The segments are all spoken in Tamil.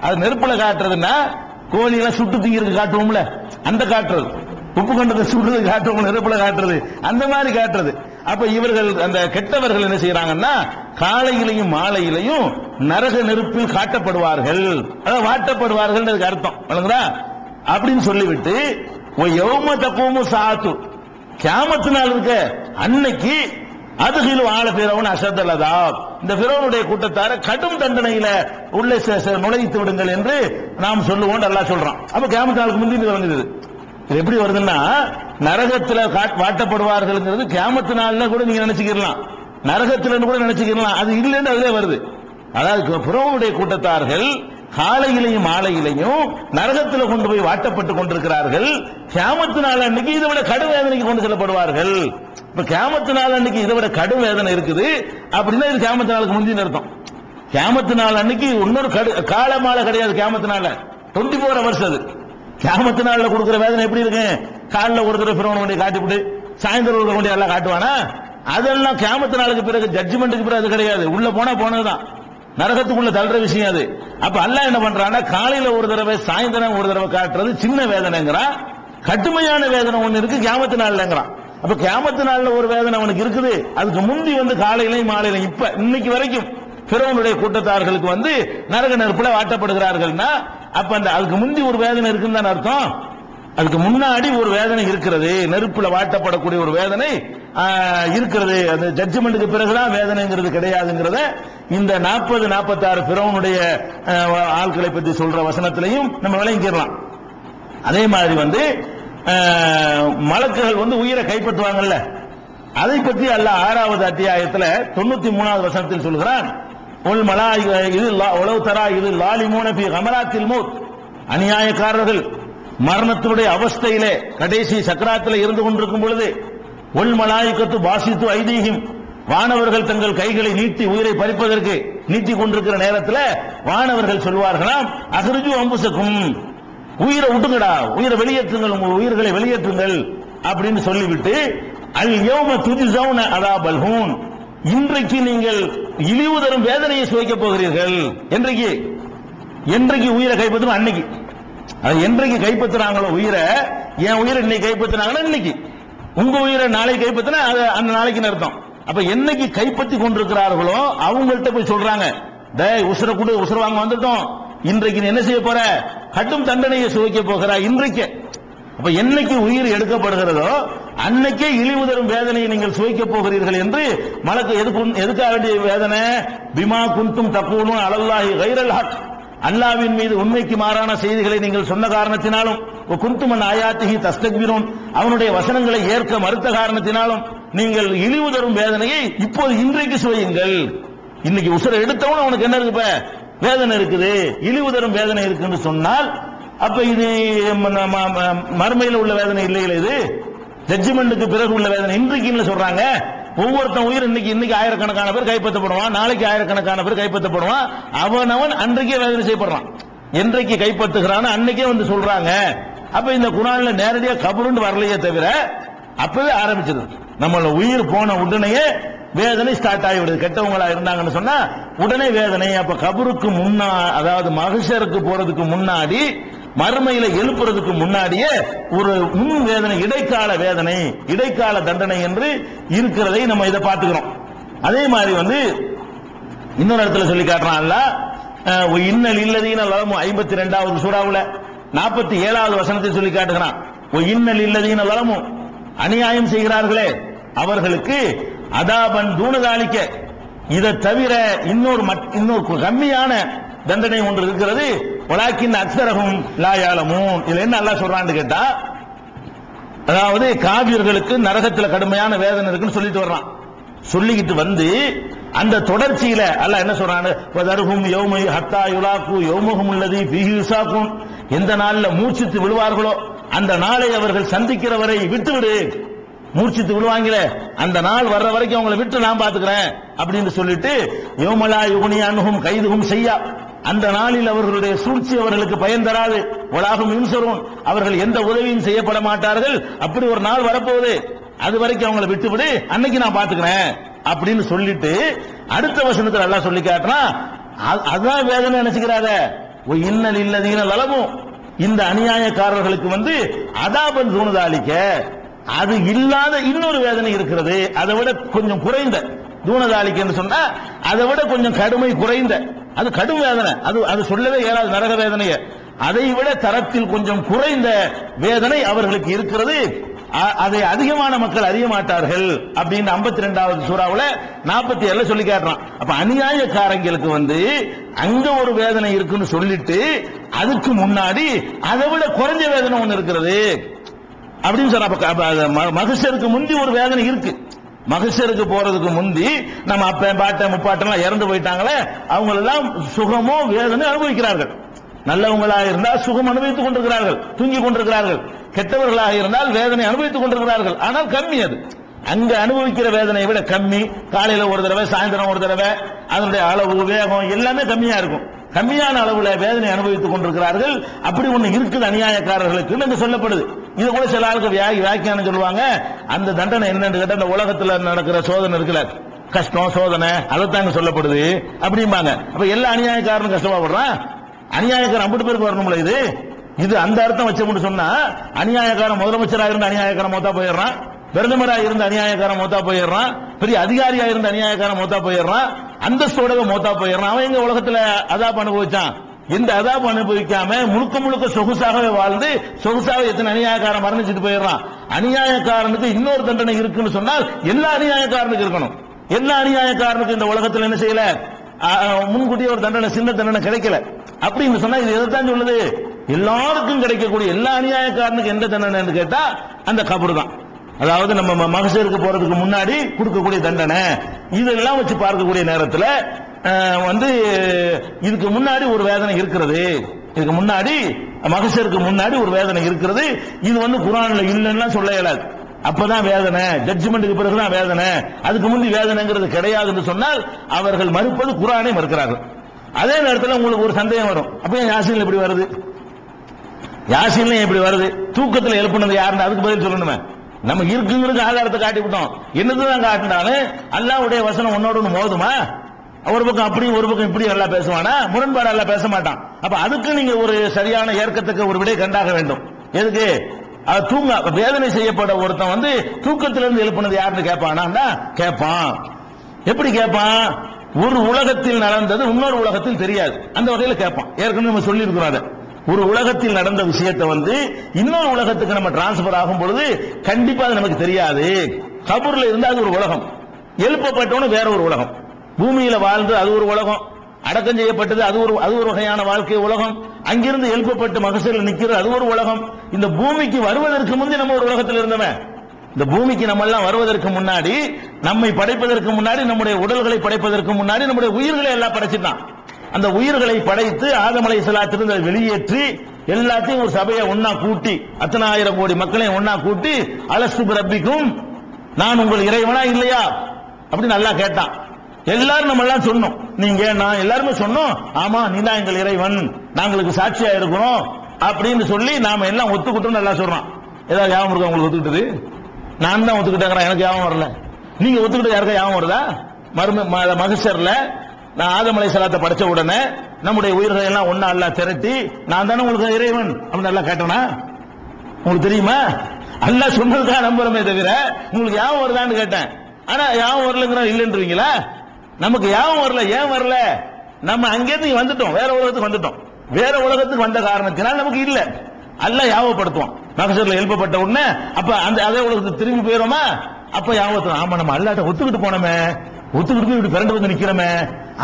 அது நெருப்புல காட்டுறதுன்னா கோழி எல்லாம் சுட்டு திங்கிறது காட்டுவோம்ல. அந்த காட்டுறது. உப்பு கொண்டதை சுடுறது காட்டுவோம் நெருப்புல காட்டுறது. அந்த மாதிரி காட்டுறது. அப்ப இவர்கள் அந்த கெட்டவர்கள் என்ன செய்யறாங்கன்னா காலையிலையும் மாலையிலையும் நரக நெருப்பில் காட்டப்படுவார்கள். அதாவது வாட்டப்படுவார்கள் அர்த்தம். வழங்குதா அப்படின்னு சொல்லிவிட்டு எவ்வளவு தப்பவும் சாத்து. கேமத்து நாள் இருக்க அன்னைக்கு அதுகில் ஆள பிறவன் அசதல்லதா இந்த பிறவனுடைய கூட்டத்தார கடும் தண்டனையில உள்ளே நுழைத்து விடுங்கள் என்று நாம் சொல்லுவோம் நல்லா சொல்றான். அப்ப கேமத்தாளுக்கு நாளுக்கு முந்தி இது இது எப்படி வருதுன்னா நரகத்துல காட்- வாட்டப்படுவார்கள்ங்கிறது கேமத்து நாள்ல கூட நீங்க நினைச்சுக்கலாம் நரகத்துல கூட நினைச்சுக்கலாம் அது இல்லைன்னு அதுல வருது. அதாவது பிறவனுடைய கூட்டத்தார்கள் காலையிலையும் மாலையிலையும் நரகத்தில் கொண்டு போய் வாட்டப்பட்டு கொண்டிருக்கிறார்கள். கியாமத்து நாள் அன்னைக்கு இதை விட கடும் வேதனைக்கு கொண்டு செல்லப்படுவார்கள். இப்ப கேமத்து நாள் அன்னைக்கு இதை விட கடும் வேதனை இருக்குது. அப்படின்னா இது கேமத்து நாளுக்கு முந்தின அர்த்தம். கேமத்து நாள் அன்னைக்கு இன்னொரு கடு காலமால கிடையாது கேமத்து நாள்ல டுவெண்ட்டி ஃபோர் ஹவர்ஸ் அது. கேமத்து நாள்ல கொடுக்குற வேதனை எப்படி இருக்கு? காலைல ஒரு தடவை பிறவனை கொண்டு காட்டிவிட்டு சாயந்தரம் ஒரு கொண்டு எல்லாம் காட்டுவானா? அதெல்லாம் கேமத்து நாளுக்கு பிறகு ஜட்ஜ்மெண்ட்டுக்கு பிறகு அது கிடையாது. உள்ள போனா போனதுதான். நரகத்துக்குள்ள தள்ளுற விஷயம் அது. அப்ப அல்ல என்ன பண்றான்னா காலையில ஒரு தடவை சாயந்தரம் ஒரு தடவை காட்டுறது சின்ன வேதனைங்கிறான். கடுமையான வேதனை ஒன்று இருக்கு கேமத்து நாள்லங்கிறான் அப்ப கேமத்து நாள்ல ஒரு வேதனை அவனுக்கு இருக்குது. அதுக்கு முந்தி வந்து காலையிலையும் மாலையிலையும் இப்ப இன்னைக்கு வரைக்கும் பிறவனுடைய கூட்டத்தார்களுக்கு வந்து நரக நெருப்புல வாட்டப்படுகிறார்கள்னா அப்ப அந்த அதுக்கு முந்தி ஒரு வேதனை இருக்குன்னு தானே அர்த்தம்? அதுக்கு முன்னாடி ஒரு வேதனை இருக்கிறது. நெருப்புல வாட்டப்படக்கூடிய ஒரு வேதனை இருக்கிறது. அது ஜட்ஜ்மெண்ட்டுக்கு பிறகுதான் வேதனைங்கிறது கிடையாதுங்கிறத இந்த நாற்பது நாற்பத்தாறு பிறவனுடைய ஆட்களை பத்தி சொல்ற வசனத்திலையும் நம்ம விளங்கிடலாம். அதே மாதிரி வந்து மலக்குகள் வந்து உயிரை கைப்பற்றுவாங்கல்ல. அதை பற்றி அல்ல ஆறாவது அத்தியாயத்தில் தொண்ணூத்தி மூணாவது வசனத்தில் சொல்கிறான். உள் மலா இது லா- உளவு தரா இது லாலி பி கமராத்தில் மூத். அநியாயக்காரர்கள் மரணத்தினுடைய அவஸ்தையிலே கடைசி சக்கராத்தில் இருந்து கொண்டிருக்கும் பொழுது உள் மலாய்க்கத்து பாசித்து ஐதீகம். வானவர்கள் தங்கள் கைகளை நீட்டி உயிரை பறிப்பதற்கு நீட்டி கொண்டிருக்கிற நேரத்தில் வானவர்கள் சொல்வார்களாம் அகர்ஜு அம்புசக்கும். உயிரை விட்டுங்கடா உயிரை வெளியேற்றுங்கள் உங்கள் உயிர்களை வெளியேற்றுங்கள் அப்படின்னு சொல்லிவிட்டு அல் யோம துஜிசவுன அதா பல்ஹூன். இன்றைக்கு நீங்கள் இழிவு தரும் வேதனையை சுவைக்கப் போகிறீர்கள். என்றைக்கு? என்றைக்கு உயிரை கைப்பற்றும் அன்னைக்கு. அது என்றைக்கு கைப்பற்றுறாங்களோ உயிரை என் உயிரை இன்னைக்கு கைப்பற்றினாங்களோ இன்னைக்கு. உங்க உயிரை நாளை கைப்பற்றினா அது அந்த நாளைக்கு அர்த்தம். அப்ப என்னைக்கு கைப்பற்றி கொண்டிருக்கிறார்களோ அவங்கள்ட்ட போய் சொல்றாங்க டே உசுர கொடு உசுர வாங்க வந்துட்டோம் இன்றைக்கு என்ன செய்ய போற? கட்டும் தண்டனையை சுவைக்க போகிறாய் இன்றைக்கு. அப்ப என்னைக்கு உயிர் எடுக்கப்படுகிறதோ அன்னைக்கே இழிவு தரும் வேதனையை நீங்கள் சுவைக்க போகிறீர்கள் என்று மலக்கு எதுக்கு எதுக்காக வேண்டிய வேதனை? பிமா குந்தும் தப்பூனும் அலல்லாஹி கைரல் ஹக். அல்லாவின் மீது உண்மைக்கு மாறான செய்திகளை நீங்கள் சொன்ன காரணத்தினாலும் குந்துமன் ஆயாத்திகி தஸ்தக்பிரும் அவனுடைய வசனங்களை ஏற்க மறுத்த காரணத்தினாலும் நீங்கள் இழிவு தரும் வேதனையை இப்போது இன்றைக்கு சுவையுங்கள். இன்னைக்கு உசுரை எடுத்தவன உனக்கு என்ன இருக்கு வேதனை இருக்குது. இழிவு தரும் வேதனை இருக்குன்னு சொன்னால் அப்ப இது மறுமையில் உள்ள வேதனை இல்லையில இது? ஜட்ஜ்மெண்ட்டுக்கு பிறகு உள்ள வேதனை. இன்றைக்கு சொல்றாங்க? ஒவ்வொருத்தன் உயிர் இன்னைக்கு இன்னைக்கு ஆயிரக்கணக்கான பேர் கைப்பற்றப்படுவான். நாளைக்கு ஆயிரக்கணக்கான பேர் கைப்பற்றப்படுவான். அவன் அவன் அன்றைக்கே வேதனை செய்யப்படுறான். என்றைக்கு கைப்பற்றுகிறான் அன்னைக்கே வந்து சொல்றாங்க. அப்ப இந்த குணால நேரடியா கபருன்னு வரலையே தவிர அப்பவே ஆரம்பிச்சது நம்மள உயிர் போன உடனேயே வேதனை ஸ்டார்ட் ஆகிவிடுது. கெட்டவங்களா இருந்தாங்கன்னு சொன்னா உடனே வேதனை. அப்ப கபருக்கு முன்னா அதாவது மகிஷருக்கு போறதுக்கு முன்னாடி மறுமையில எழுப்புறதுக்கு முன்னாடியே ஒரு முன் வேதனை இடைக்கால வேதனை இடைக்கால தண்டனை என்று இருக்கிறதை நம்ம இதை பார்த்துக்கிறோம். அதே மாதிரி வந்து இன்னொரு இடத்துல சொல்லி காட்டுறான்ல இன்னல் இல்லதீன லலமு ஐம்பத்தி ரெண்டாவது சூடாவுல நாற்பத்தி ஏழாவது வசனத்தை சொல்லி காட்டுகிறான். இன்னல் இல்லதீன லலமு அநியாயம் செய்கிறார்களே அவர்களுக்கு அதாபன் தூணதாளிக்க இதை தவிர இன்னொரு மட்- இன்னொரு கம்மியான தண்டனை ஒன்று இருக்கிறது. உலாக்கின் அக்சரகும் லாயாலமும் இதுல என்ன அல்லாஹ் சொல்றான்னு கேட்டா அதாவது காவியர்களுக்கு நரகத்துல கடுமையான வேதனை இருக்குன்னு சொல்லிட்டு வர்றான். சொல்லிக்கிட்டு வந்து அந்த தொடர்ச்சியில அல்ல என்ன சொல்றான்னு தருகும் யௌமை ஹத்தா யுலாக்கு யோமுகம் உள்ளது பிஹி யுசாக்கும் எந்த நாள்ல மூச்சித்து விழுவார்களோ அந்த நாளை அவர்கள் சந்திக்கிற வரை விட்டுவிடு. மூர்ச்சித்து விழுவாங்களே அந்த நாள் வர்ற வரைக்கும் அவங்கள விட்டு நான் பாத்துக்கிறேன் அப்படின்னு சொல்லிட்டு யோமலா யுகுனியானுகும் கைதுகும் செய்யா. அந்த நாளில் அவர்களுடைய சூழ்ச்சி அவர்களுக்கு பயன் தராது. உலாகும் இன்சரும் அவர்கள் எந்த உதவியும் செய்யப்பட மாட்டார்கள். அப்படி ஒரு நாள் வரப்போகுது. அது வரைக்கும் அவங்கள விட்டுவிடு. அன்னைக்கு நான் பாத்துக்கிறேன் அப்படின்னு சொல்லிட்டு அடுத்த வசனத்தில் எல்லாம் சொல்லி காட்டுறான் அ- அதான் வேதனை நினைச்சுக்கிறாத ஓ இன்னல் இல்லதீன லலமும் இந்த அநியாயக்காரர்களுக்கு வந்து அதாபன் தூணுதாளிக்க அது இல்லாத இன்னொரு வேதனை இருக்கிறது. அதை விட கொஞ்சம் குறைந்த. தூணதாளிக்கன்னு சொன்னா அதை விட கொஞ்சம் கடுமை குறைந்த. அது கடும் வேதனை. அது அது சொல்லவே இயலாது நரக வேதனைய. அதை விட தரத்தில் கொஞ்சம் குறைந்த வேதனை அவர்களுக்கு இருக்கிறது. அதை அதிகமான மக்கள் அறிய மாட்டார்கள் அப்படின்னு 52 ரெண்டாவது சூறாவில் நாற்பத்தி ஏழுல சொல்லி காட்டுறான். அப்ப அநியாயக்காரங்களுக்கு வந்து அங்க ஒரு வேதனை இருக்குன்னு சொல்லிட்டு அதுக்கு முன்னாடி அதை விட குறைஞ்ச வேதனை ஒன்று இருக்கிறது. அப்படின்னு சொன்ன அப்ப- ம- மகசருக்கு முந்தி ஒரு வேதனை இருக்கு. மகசருக்கு போறதுக்கு முந்தி நம்ம அப்ப பாட்ட முப்பாட்டெல்லாம் இறந்து போயிட்டாங்களே அவங்க எல்லாம் சுகமோ வேதனை அனுபவிக்கிறார்கள். நல்லவங்களாக இருந்தால் சுகம் அனுபவித்துக் கொண்டிருக்கிறார்கள். தூங்கிக் கொண்டிருக்கிறார்கள். கெட்டவர்களாக இருந்தால் வேதனை அனுபவித்துக் கொண்டிருக்கிறார்கள். ஆனால் கம்மி அது. அங்க அனுபவிக்கிற வேதனையை விட கம்மி. காலையில ஒரு தடவை சாயந்தரம் ஒரு தடவை அதனுடைய அளவு வேகம் எல்லாமே கம்மியா இருக்கும். கம்மியான அளவுல வேதனை அனுபவித்துக் கொண்டிருக்கிறார்கள். அப்படி ஒண்ணு இருக்குது அநியாயக்காரர்களுக்கு என்று சொல்லப்படுது. இது கூட சில ஆளுக்கு வியா- வியாக்கியானம் சொல்லுவாங்க. அந்த தண்டனை என்னன்னு கேட்டா அந்த உலகத்துல நடக்கிற சோதனை இருக்குல்ல. கஷ்டம் சோதனை அதைத்தாங்க சொல்லப்படுது. அப்படிம்பாங்க. அப்ப எல்லா அநியாயக்காரனும் கஷ்டமாப்படுறான் அநியாயக்காரன் ஐம்பது பேருக்கு வரணும்ல இது? இது அந்த அர்த்தம் வச்சோம்னு சொன்னா அநியாயக்காரன் முதலமைச்சராக இருந்த அநியாயக்காரன் மொத்தா போயிடுறான். பிரதமராக இருந்த அநியாயக்காரன் மொத்தா போயிடுறான். பெரிய அதிகாரியா இருந்த அநியாயக்காரன் மொத்தா போயிடுறான். அந்தஸ்தோட மொத்தா போயிடுறான். அவன் எங்க உலகத்துல அதாப் அனுபவிச்சான்? எந்த அதாப் அனுபவிக்காம முழுக்க முழுக்க சொகுசாகவே வாழ்ந்து சொகுசாக எத்தனை அநியாயக்காரன் மரணிச்சுட்டு போயிடுறான். அநியாயக்காரனுக்கு இன்னொரு தண்டனை இருக்குன்னு சொன்னால் எல்லா அநியாயக்காரனுக்கு இருக்கணும். எல்லா அநியாயக்காரனுக்கு இந்த உலகத்துல என்ன செய்யல? முன்கூட்டியே ஒரு தண்டனை சின்ன தண்டனை கிடைக்கல. அப்படின்னு சொன்னா இது எதைத்தான் சொல்லுது? எல்லாருக்கும் கிடைக்கக்கூடிய எல்லா அநியாயக்காரனுக்கு எந்த தண்டனைன்னு கேட்டா அந்த கபரு தான் அதாவது நம்ம மகசூருக்கு போறதுக்கு முன்னாடி கொடுக்கக்கூடிய தண்டனை. இதெல்லாம் வச்சு பார்க்கக்கூடிய நேரத்தில் வந்து இதுக்கு முன்னாடி ஒரு வேதனை இருக்கிறது. இதுக்கு முன்னாடி மகசருக்கு முன்னாடி ஒரு வேதனை இருக்கிறது. இது வந்து குரான்ல இல்லைன்னா சொல்ல இயலாது. அப்பதான் வேதனை. ஜட்ஜ்மெண்ட்டுக்கு பிறகுதான் வேதனை. அதுக்கு முந்தி வேதனைங்கிறது கிடையாது என்று சொன்னால் அவர்கள் மறுப்பது குரானை மறுக்கிறார்கள். அதே நேரத்தில் உங்களுக்கு ஒரு சந்தேகம் வரும். அப்ப ஏன் யாசின் வருது? யாசின்ல எப்படி வருது. தூக்கத்தில் எழுப்புனது யாருன்னு அதுக்கு பதில் சொல்லணுமே. நம்ம இருக்குங்கிறது ஆதாரத்தை காட்டி விட்டோம் என்னதுதான் காட்டினாலும் அல்லாவுடைய வசனம் ஒன்னோட ஒன்று மோதுமா? ஒரு பக்கம் அப்படி ஒரு பக்கம் இப்படி எல்லாம் பேசுவானா? முரண்பாடு எல்லாம் பேச மாட்டான். அப்ப அதுக்கு நீங்க ஒரு சரியான ஏற்கத்தக்க ஒரு விடை கண்டாக வேண்டும். எதுக்கு? அது தூங்க வேதனை செய்யப்பட ஒருத்தன் வந்து தூக்கத்திலிருந்து எழுப்புனது யாருன்னு கேட்பானா கேட்பான் எப்படி கேட்பான் ஒரு உலகத்தில் நடந்தது இன்னொரு உலகத்தில் தெரியாது. அந்த வகையில் கேட்பான் ஏற்கனவே நம்ம சொல்லி இருக்கிறோம் ஒரு உலகத்தில் நடந்த விஷயத்தை வந்து இன்னொரு உலகத்துக்கு நம்ம டிரான்ஸ்பர் ஆகும் பொழுது கண்டிப்பா அது நமக்கு தெரியாது. கபூர்ல இருந்தா அது ஒரு உலகம். எழுப்பப்பட்டவனு வேற ஒரு உலகம். பூமியில வாழ்ந்து அது ஒரு உலகம். அடக்கம் செய்யப்பட்டது அது ஒரு அது ஒரு வகையான வாழ்க்கை உலகம். அங்கிருந்து எழுப்பப்பட்டு மகசூரில் நிக்கிறது அது ஒரு உலகம். இந்த பூமிக்கு வருவதற்கு முந்தைய நம்ம ஒரு உலகத்தில் இருந்தவன் இந்த பூமிக்கு நம்ம எல்லாம் வருவதற்கு முன்னாடி நம்மை படைப்பதற்கு முன்னாடி நம்முடைய உடல்களை படைப்பதற்கு முன்னாடி நம்முடைய உயிர்களை எல்லாம் படைச்சிட்டான். அந்த உயிர்களை படைத்து ஆதமலை சலாத்திலிருந்து அதை வெளியேற்றி எல்லாத்தையும் ஒரு சபையை ஒன்னா கூட்டி அத்தனை ஆயிரம் கோடி மக்களையும் ஒன்னா கூட்டி அலஸ்து ரப்பிக்கும் நான் உங்கள் இறைவனா இல்லையா? அப்படின்னு நல்லா கேட்டான். எல்லாரும் நம்ம எல்லாம் சொன்னோம். நீங்க நான் எல்லாருமே சொன்னோம். ஆமா நீ தான் எங்கள் இறைவன். நாங்களுக்கு சாட்சியா இருக்கிறோம் அப்படின்னு சொல்லி நாம எல்லாம் ஒத்துக்கிட்டோம் நல்லா சொல்றான். ஏதாவது ஞாபகம் இருக்கா உங்களுக்கு ஒத்துக்கிட்டது? நான் தான் ஒத்துக்கிட்டேங்கிறேன். எனக்கு யாபம் வரல. நீங்க ஒத்துக்கிட்டு யாருக்கா யாபம் வருதா? மரும ம- மகசர்ல நான் ஆதமலை சலாத்தை படைச்ச உடனே நம்முடைய உயிர்களை எல்லாம் ஒன்னா எல்லாம் திரட்டி நான் தானே உங்களுக்கு இறைவன் அப்படின்னு நல்லா கேட்டனா? உங்களுக்கு தெரியுமா? அல்ல சொன்னதுக்காக நம்புறமே தவிர உங்களுக்கு யாவும் வருதான்னு கேட்டேன். ஆனா யாவும் வரலங்கிற இல்லைன்றீங்களா? நமக்கு யாவும் வரல ஏன் வரல? நம்ம அங்கேருந்து வந்துட்டோம் வேற உலகத்துக்கு வந்துட்டோம். வேற உலகத்துக்கு வந்த காரணத்தினால் நமக்கு இல்ல. அல்ல யாவப்படுத்துவோம் மகசூர்ல எழுப்பப்பட்ட உடனே அப்ப அந்த அதே உலகத்துக்கு திரும்பி போயிடுமா அப்ப யாவத்தும் ஆமா நம்ம அல்லாட்ட ஒத்துக்கிட்டு போனோமே. ஒத்துக்கிட்டு போய் இப்படி பிறண்டு வந்து நிக்கிறோமே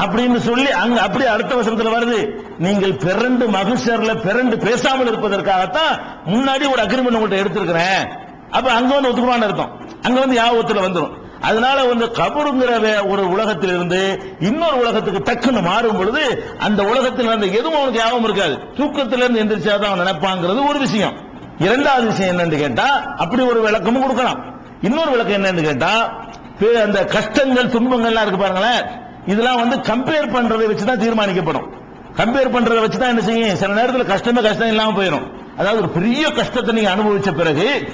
அப்படின்னு சொல்லி அங்க அப்படியே அடுத்த வசனத்துல வருது. நீங்கள் பிறண்டு மகிழ்ச்சியர்ல பிறண்டு பேசாமல் இருப்பதற்காகத்தான் முன்னாடி ஒரு அக்ரிமெண்ட் உங்கள்கிட்ட எடுத்திருக்கிறேன். அப்ப அங்க வந்து ஒத்துக்குவான்னு அர்த்தம். அங்க வந்து யாபத்துல வந்துடும் அதனால வந்து கபருங்கிற ஒரு உலகத்தில் இருந்து இன்னொரு உலகத்துக்கு டக்குன்னு மாறும் பொழுது அந்த உலகத்தில் நடந்த எதுவும் அவனுக்கு ஞாபகம் இருக்காது. தூக்கத்துல இருந்து எந்திரிச்சாதான் அவன் நினைப்பாங்கிறது ஒரு விஷயம். இரண்டாவது விஷயம் என்னன்னு கேட்டா அப்படி ஒரு விளக்கமும் கொடுக்கலாம். இன்னொரு விளக்கம் என்னன்னு கேட்டா அந்த கஷ்டங்கள் துன்பங்கள்லாம் இருக்கு பாருங்களேன். இதெல்லாம் வந்து கம்பேர் பண்றதை வச்சு தான் தீர்மானிக்கப்படும். கம்பேர் பண்றதை வச்சு தான் என்ன செய்யும்? சில நேரத்தில் கஷ்டமே கஷ்டம் இல்லாம போயிடும். அதாவது ஒரு பெரிய கஷ்டத்தை நீங்க அனுபவிச்ச பிறகு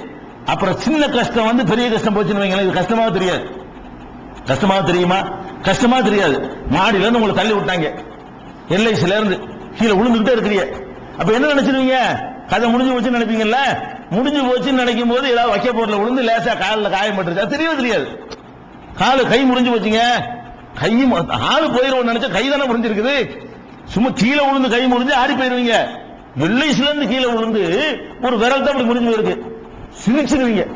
அப்புறம் சின்ன கஷ்டம் வந்து பெரிய கஷ்டம் போச்சுன்னு வைங்களேன் இது கஷ்டமாக தெரியாது. கஷ்டமாக தெரியுமா? கஷ்டமா தெரியாது. மாடியில இருந்து உங்களை தள்ளி விட்டாங்க. எல்ஐசில இருந்து கீழே விழுந்துகிட்டே இருக்கிறீங்க. அப்ப என்ன நினைச்சிருவீங்க? கதை முடிஞ்சு போச்சுன்னு நினைப்பீங்கல்ல? முடிஞ்சு போச்சுன்னு நினைக்கும் போது ஏதாவது வைக்க பொருள் விழுந்து லேசா காலில் காயம் பட்டுருச்சா தெரியவே தெரியாது. காலு கை முடிஞ்சு போச்சுங்க. கை மு- ஆளு போயிரும் நினைச்சா கை தானே முடிஞ்சிருக்குது சும்மா கீழே விழுந்து கை முடிஞ்சு ஆடி போயிருவீங்க. வெள்ளை இருந்து கீழே விழுந்து ஒரு விரல் தான் அப்படி முடிஞ்சு போயிருக்கு. சிரிச்சிருவீங்க.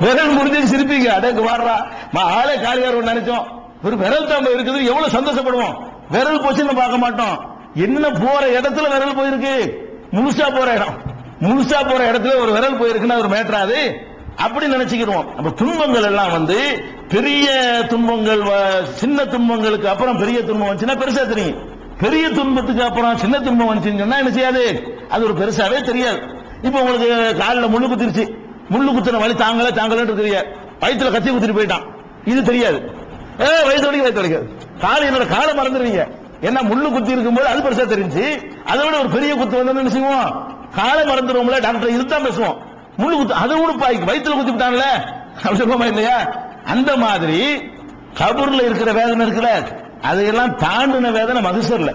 விரல் முடிஞ்சு சிரிப்பீங்க. அடக்கு வாடுறா மா ஆளே காலியார் நினைச்சோம். ஒரு விரல் தான் இருக்குது. எவ்வளவு சந்தோஷப்படுவோம். விரல் போச்சுன்னு பார்க்க மாட்டோம். என்ன போற இடத்துல விரல் போயிருக்கு? முழுசா போற இடம். முழுசா போற இடத்துல ஒரு விரல் போயிருக்குன்னா ஒரு மேட்டராது அப்படி நினைச்சுக்கிடுவோம். அப்ப துன்பங்கள் எல்லாம் வந்து பெரிய துன்பங்கள் வ- சின்ன துன்பங்களுக்கு அப்புறம் பெரிய துன்பம் வந்துச்சுன்னா பெருசா தெரியும். பெரிய துன்பத்துக்கு அப்புறம் சின்ன துன்பம் வந்துச்சுன்னு சொன்னா என்ன செய்யாது? அது ஒரு பெருசாவே தெரியாது. இப்ப உங்களுக்கு காலில் முள்ளு குத்திருச்சு. முள்ளு குத்துற வழி தாங்களே தாங்களே தெரியாது. வயிற்றுல கத்தி குத்திட்டு போயிட்டான். இது தெரியாது. ஏ வயிற்று வலிக்கு வயிற்று வலிக்காது காலை என்னோட காலை மறந்துடுவீங்க. ஏன்னா முள்ளு குத்தி இருக்கும்போது அது பெருசா தெரிஞ்சு அதை விட ஒரு பெரிய குத்து வந்து என்ன செய்வோம்? காலை மறந்துடுவோம்ல டாக்டர் இதுதான் பேசுவோம். முள்ளு குத்து அதை கூட பாய்க்கு வயிற்றுல குத்தி விட்டான்ல. அப்படி சொல்லுவோமா இல்லையா? அந்த மாதிரி கபூர்ல இருக்கிற வேதனை இருக்குல்ல? அதையெல்லாம் தாண்டின வேதனை மகசூர்ல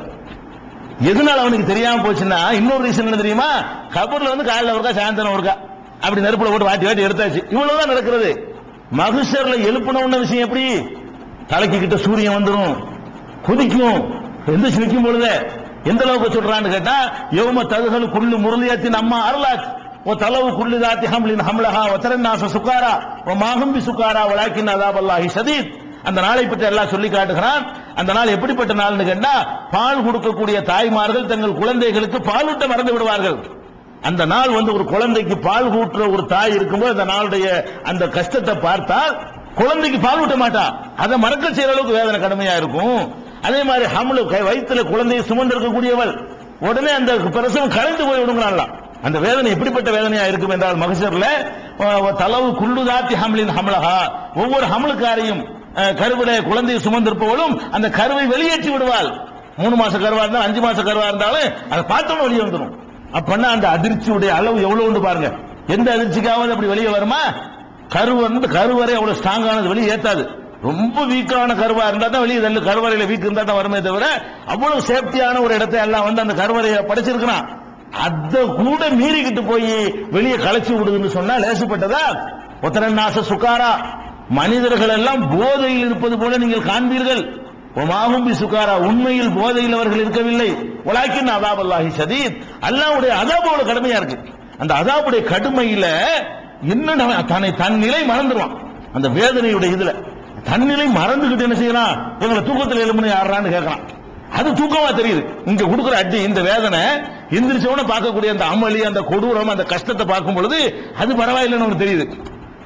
எதனால அவனுக்கு தெரியாம போச்சுன்னா இன்னொரு ரீசன் என்ன தெரியுமா? கபூர்ல வந்து காலைல ஒருக்கா சாயந்தரம் ஒருக்கா அப்படி நெருப்புல போட்டு வாட்டி வாட்டி எடுத்தாச்சு. இவ்வளவுதான் நடக்கிறது. மகுஷர்ல எழுப்பின விஷயம் எப்படி? தலைக்கு கிட்ட சூரியன் வந்துரும். குதிக்கும். எந்த நிற்கும் பொழுது எந்த அளவுக்கு சொல்றான்னு கேட்டா எவ்வளவு தகுதல் குள்ளு முரளியாத்தின் அம்மா அருளாச்சு ஓ كل ذات حمل ஹம்லின் ஹம்லஹா الناس சுக்காரா وما هم சுக்காரா ولكن عذاب الله சதீத் அந்த நாளை பற்றி எல்லாம் சொல்லி காட்டுகிறான். அந்த நாள் எப்படிப்பட்ட நாள்னு கேட்டா பால் கொடுக்கக்கூடிய தாய்மார்கள் தங்கள் குழந்தைகளுக்கு பாலூட்ட மறந்து விடுவார்கள். அந்த நாள் வந்து ஒரு குழந்தைக்கு பால் கூட்டுற ஒரு தாய் இருக்கும்போது அந்த நாளுடைய அந்த கஷ்டத்தை பார்த்தால் குழந்தைக்கு பால் ஊட்ட மாட்டா. அதை மறக்க செய்யற அளவுக்கு வேதனை கடுமையா இருக்கும். அதே மாதிரி ஹம்லு கை- வயித்துல குழந்தையை சுமந்து இருக்கக்கூடியவள் உடனே அந்த பிரசவம் கலந்து போய் விடுங்கிறான்லாம் அந்த வேதனை எப்படிப்பட்ட வேதனையா இருக்கும் என்றால் மகசூர்ல தலவு குள்ளுதாத்தி ஹம்லின் ஹம்லஹா. ஒவ்வொரு ஹமலுக்காரையும் கருவில குழந்தையை சுமந்திருப்பவளும் அந்த கருவை வெளியேற்றி விடுவாள். மூணு மாச கருவா இருந்தாலும் அஞ்சு மாச கருவா இருந்தாலும் அதை பார்த்தோன்னு வெளியே வந்துடும் அப்பன்னா அந்த அதிர்ச்சியுடைய அளவு எவ்வளவு பாருங்க. எந்த அதிர்ச்சிக்காவது அப்படி வெளியே வருமா? கரு வந்து கருவறை அவ்வளவு ஸ்ட்ராங்கானது வெளியே ஏத்தாது. ரொம்ப வீக்கான கருவா இருந்தா தான் வெளியே தள்ளு. கருவறையில வீக் இருந்தா தான் வருமே தவிர அவ்வளவு சேஃப்டியான ஒரு இடத்தை எல்லாம் வந்து அந்த கருவறையை படைச்சிருக்கிறான். அத கூட மீறிக்கிட்டு போய் வெளியே களைச்சு விடுதுன்னு சொன்னா லேசுப்பட்டதா? ஒத்தரநாச சுக்காரா மனிதர்கள் எல்லாம் போதையில் இருப்பது போல நீங்கள் காண்பீர்கள். ஒமாகும் சுகாரா. உண்மையில் போதையில் அவர்கள் இருக்கவில்லை. உலாக்கின் அதாப் அல்லாஹி சதீத் அல்லாவுடைய அதாபோட கடுமையா இருக்கு. அந்த அதாபுடைய கடுமையில என்ன தன்னை தன் நிலை மறந்துடுவான். அந்த வேதனையுடைய இதுல. தன்னிலை மறந்துகிட்டு என்ன செய்யலாம் எங்களை தூக்கத்தில் எழுமணி யாரான்னு கேட்கலாம் அது தூக்கமா தெரியுது. இங்க கொடுக்குற அடி இந்த வேதனை எந்திரிச்சவன பார்க்கக்கூடிய அந்த அமளி அந்த கொடூரம் அந்த கஷ்டத்தை பார்க்கும் பொழுது அது பரவாயில்லைன்னு உனக்கு தெரியுது.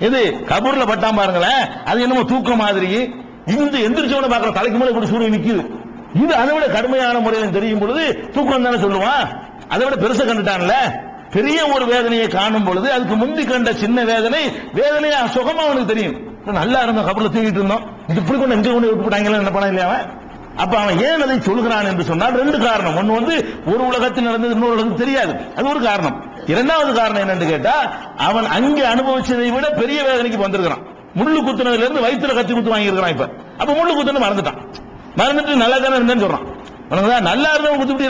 எது? கபூர்ல பட்டாம் பாருங்களேன் அது என்னமோ தூக்கம் மாதிரி. இந்த எந்திரிச்சவன பார்க்கற தலைக்கு மேல இப்படி சூரியன் நிக்குது. இது அதை விட கடுமையான முறையில் தெரியும் பொழுது தூக்கம் தானே சொல்லுவான்? அதை விட பெருசா கண்டுட்டான்ல? பெரிய ஒரு வேதனையை காணும் பொழுது அதுக்கு முந்தி கண்ட சின்ன வேதனை வேதனையா சுகமா அவனுக்கு தெரியும். நல்லா இருந்தோம் கபூர்ல தூங்கிட்டு இருந்தோம். இது இப்படி கொண்டு எங்க கொண்டு விட்டு விட்டுட்டாங்களே என்ன பண்ண இல்லையா அவன்? அப்ப அவன் ஏன் அதை சொல்கிறான் என்று சொன்னால் ரெண்டு காரணம். ஒன்னு வந்து ஒரு உலகத்தில் நடந்தது இன்னொரு உலகத்துக்கு தெரியாது. அது ஒரு காரணம். இரண்டாவது காரணம் என்னன்னு கேட்டா அவன் அங்கே அனுபவிச்சதை விட பெரிய வேதனைக்கு வந்திருக்கிறான். முள்ளு குத்துனதுல இருந்து வயிற்றுல கத்தி குத்து வாங்கியிருக்கிறான் இப்ப. அப்ப முள்ளு குத்துன்னு மறந்துட்டான். மறந்துட்டு நல்லா தானே இருந்தேன்னு சொல்றான். உனக்கு தான் நல்லா இருந்தவன் குத்து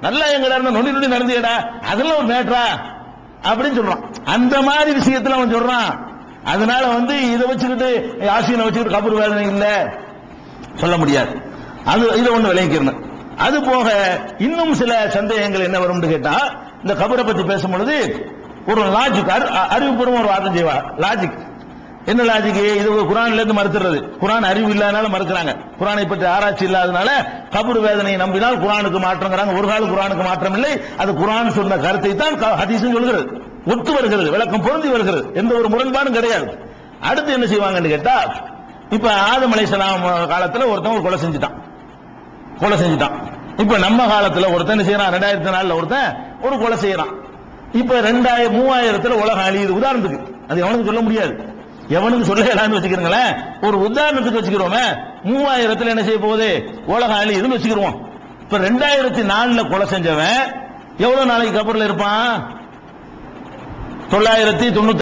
நல்லா எங்கடா இருந்தா நொண்டி நொண்டி நடந்தியடா. அதெல்லாம் ஒரு மேட்ரா அப்படின்னு சொல்றான். அந்த மாதிரி விஷயத்துல அவன் சொல்றான். அதனால வந்து இதை வச்சுக்கிட்டு ஆசியனை வச்சுக்கிட்டு கபூர் வேதனை இல்ல. சொல்ல முடியாது. அது இதை ஒண்ணு விளங்கிக்கிறேன் அது போக இன்னும் சில சந்தேகங்கள் என்ன வரும்னு கேட்டா இந்த கபரை பத்தி பேசும் பொழுது ஒரு லாஜிக் அறிவுபூர்வம் ஒரு வாதம் செய்வா. லாஜிக் என்ன லாஜிக் இது ஒரு குரான்ல இருந்து மறுத்துறது. குரான் அறிவு இல்லாதனால மறுக்கிறாங்க. குரானை பற்றி ஆராய்ச்சி இல்லாதனால கபர் வேதனையை நம்பினால் குரானுக்கு மாற்றங்கிறாங்க. ஒரு காலம் குரானுக்கு மாற்றம் இல்லை. அது குரான் சொன்ன கருத்தை தான் க- ஹதீஸும் சொல்கிறது. ஒத்து வருகிறது. விளக்கம் பொருந்தி வருகிறது. எந்த ஒரு முரண்பாடும் கிடையாது. அடுத்து என்ன செய்வாங்கன்னு கேட்டா இப்ப ஆதம் சலாம் காலத்துல ஒருத்தவங்க கொலை செஞ்சுட்டான். கொலை செஞ்சுட்டான். இப்ப நம்ம காலத்துல ஒருத்தன் செய்யறான்? ரெண்டாயிரத்தி நாலுல ஒருத்தன் ஒரு கொலை செய்யறான். இப்ப ரெண்டாயிரம் மூவாயிரத்துல உலகம் அழியுது. உதாரணத்துக்கு அது எவனுக்கு சொல்ல முடியாது. எவனுக்கு சொல்ல இயலான்னு வச்சுக்கிறீங்களேன் ஒரு உதாரணத்துக்கு வச்சுக்கிறோமே மூவாயிரத்துல என்ன செய்ய போகுது? உலகம் அழியுதுன்னு வச்சுக்கிறோம். இப்ப ரெண்டாயிரத்தி நாலுல கொலை செஞ்சவன் எவ்வளவு நாளைக்கு கபர்ல இருப்பான்? தொள்ளாயிரத்தி தொண்ணூத்தி